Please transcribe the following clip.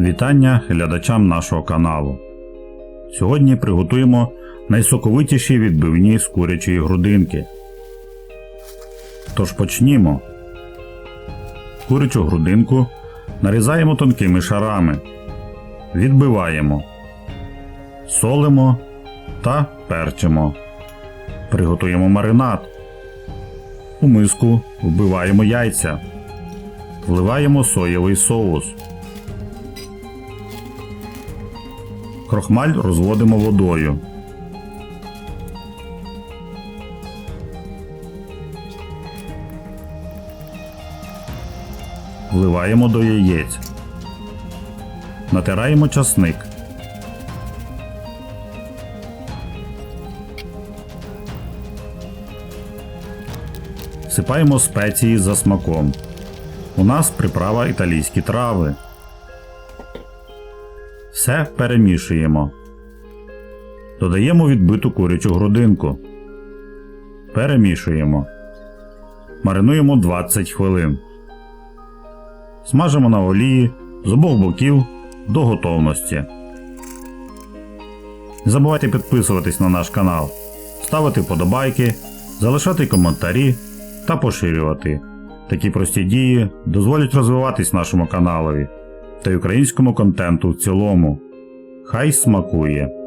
Вітання глядачам нашого каналу. Сьогодні приготуємо найсоковитіші відбивні з курячої грудинки. Тож почнімо. Курячу грудинку нарізаємо тонкими шарами, відбиваємо, солимо та перчимо. Приготуємо маринад. У миску вбиваємо яйця. Вливаємо соєвий соус. Крохмаль розводимо водою. Вливаємо до яєць. Натираємо часник. Сипаємо спеції за смаком. У нас приправа італійські трави. Все перемішуємо. Додаємо відбиту курячу грудинку. Перемішуємо. Маринуємо 20 хвилин. Смажимо на олії з обох боків до готовності. Не забувайте підписуватись на наш канал, ставити вподобайки, залишати коментарі та поширювати. Такі прості дії дозволять розвиватись нашому каналові та й українському контенту в цілому. Хай смакує!